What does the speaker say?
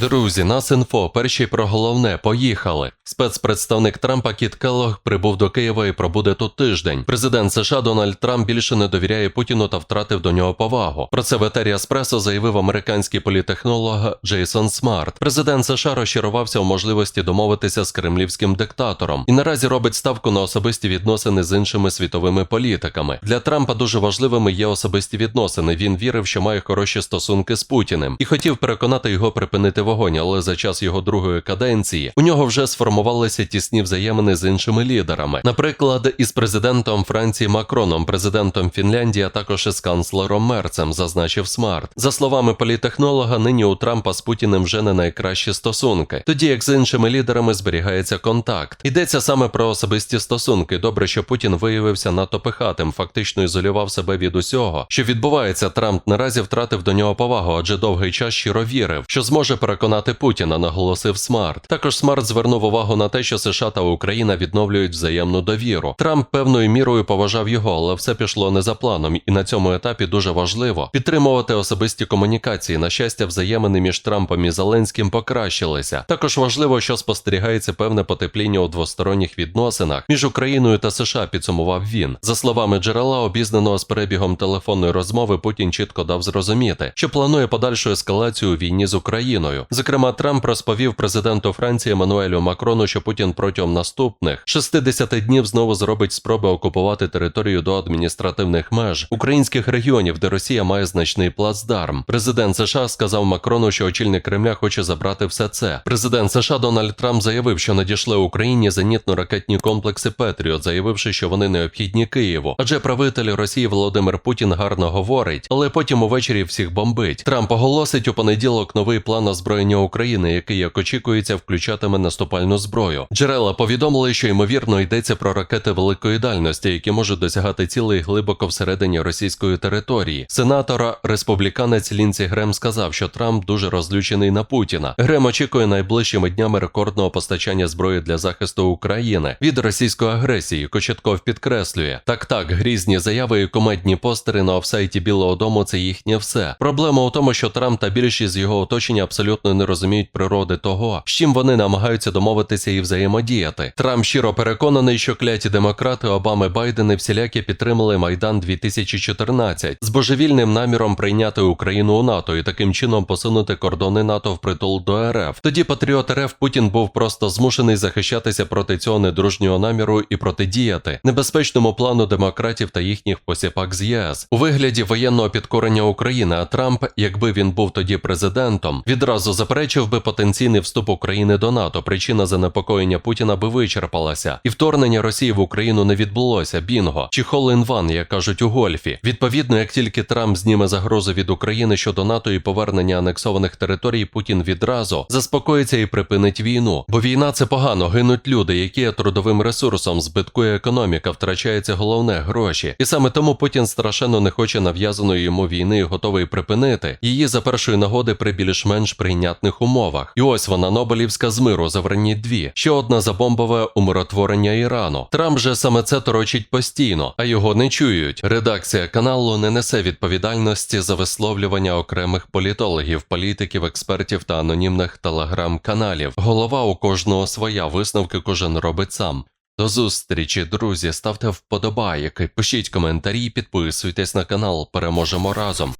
Друзі, нас інфо. Перші про головне. Поїхали. Спецпредставник Трампа Кіт Келлог прибув до Києва і пробуде тут тиждень. Президент США Дональд Трамп більше не довіряє Путіну та втратив до нього повагу. Про це в етері заявив американський політехнолог Джейсон Смарт. Президент США розчарувався у можливості домовитися з кремлівським диктатором і наразі робить ставку на особисті відносини з іншими світовими політиками. Для Трампа дуже важливими є особисті відносини. Він вірив, що має хороші стосунки з Путіним і хотів переконати його припинити вогонь, але за час його другої каденції у нього вже сформувалися тісні взаємини з іншими лідерами, наприклад, із президентом Франції Макроном, президентом Фінляндії, а також із канцлером Мерцем, зазначив Смарт. За словами політехнолога, нині у Трампа з Путіним вже не найкращі стосунки, тоді як з іншими лідерами зберігається контакт. Йдеться саме про особисті стосунки. Добре, що Путін виявився надто пихатим, фактично ізолював себе від усього, що відбувається. Трамп наразі втратив до нього повагу, адже довгий час щиро вірив, що зможе переконати Путіна, наголосив Смарт. Також Смарт звернув увагу на те, що США та Україна відновлюють взаємну довіру. Трамп певною мірою поважав його, але все пішло не за планом, і на цьому етапі дуже важливо підтримувати особисті комунікації. На щастя, взаємини між Трампом і Зеленським покращилися. Також важливо, що спостерігається певне потепління у двосторонніх відносинах між Україною та США. Підсумував він. За словами джерела, обізнаного з перебігом телефонної розмови, Путін чітко дав зрозуміти, що планує подальшу ескалацію у війні з Україною. Зокрема, Трамп розповів президенту Франції Еммануелю Макрону, що Путін протягом наступних 60 днів знову зробить спроби окупувати територію до адміністративних меж українських регіонів, де Росія має значний плацдарм. Президент США сказав Макрону, що очільник Кремля хоче забрати все це. Президент США Дональд Трамп заявив, що надійшли Україні зенітно-ракетні комплекси Петріот, заявивши, що вони необхідні Києву. Адже правитель Росії Володимир Путін гарно говорить, але потім увечері всіх бомбить. Трамп оголосить у понеділок новий план озброєння України, який, як очікується, включатиме наступальну зброю. Джерела повідомили, що ймовірно йдеться про ракети великої дальності, які можуть досягати цілей глибоко всередині російської території. Сенатора республіканець Лінці Грем сказав, що Трамп дуже розлючений на Путіна. Грем очікує найближчими днями рекордного постачання зброї для захисту України від російської агресії. Кочетков підкреслює так, так грізні заяви і комедні постери на офсайті Білого Дому це їхнє все. Проблема у тому, що Трамп та більшість з його оточення абсолютно не розуміють природи того, з чим вони намагаються домовитися і взаємодіяти. Трамп щиро переконаний, що кляті демократи Обами Байдени всіляки підтримали Майдан 2014 з божевільним наміром прийняти Україну у НАТО і таким чином посунути кордони НАТО в притул до РФ. Тоді патріот РФ Путін був просто змушений захищатися проти цього недружнього наміру і протидіяти небезпечному плану демократів та їхніх посіпак з ЄС у вигляді воєнного підкорення України. А Трамп, якби він був тоді президентом, відразу заперечив би потенційний вступ України до НАТО. Причина занепокоєння Путіна би вичерпалася, і вторгнення Росії в Україну не відбулося. Бінго чи хол-інван, як кажуть у гольфі. Відповідно, як тільки Трамп зніме загрозу від України щодо НАТО і повернення анексованих територій, Путін відразу заспокоїться і припинить війну. Бо війна це погано, гинуть люди, які є трудовим ресурсом, збиткує економіка, втрачається головне гроші. І саме тому Путін страшенно не хоче нав'язаної йому війни і готовий припинити її за першої нагоди при більш-менш прийнятних умовах. І ось вона Нобелівська з миру заверніть дві. Ще одна за бомбове умиротворення Ірану. Трамп же саме це торочить постійно, а його не чують. Редакція каналу не несе відповідальності за висловлювання окремих політологів, політиків, експертів та анонімних телеграм-каналів. Голова у кожного своя висновки кожен робить сам. До зустрічі, друзі. Ставте вподобайки, пишіть коментарі, підписуйтесь на канал. Переможемо разом.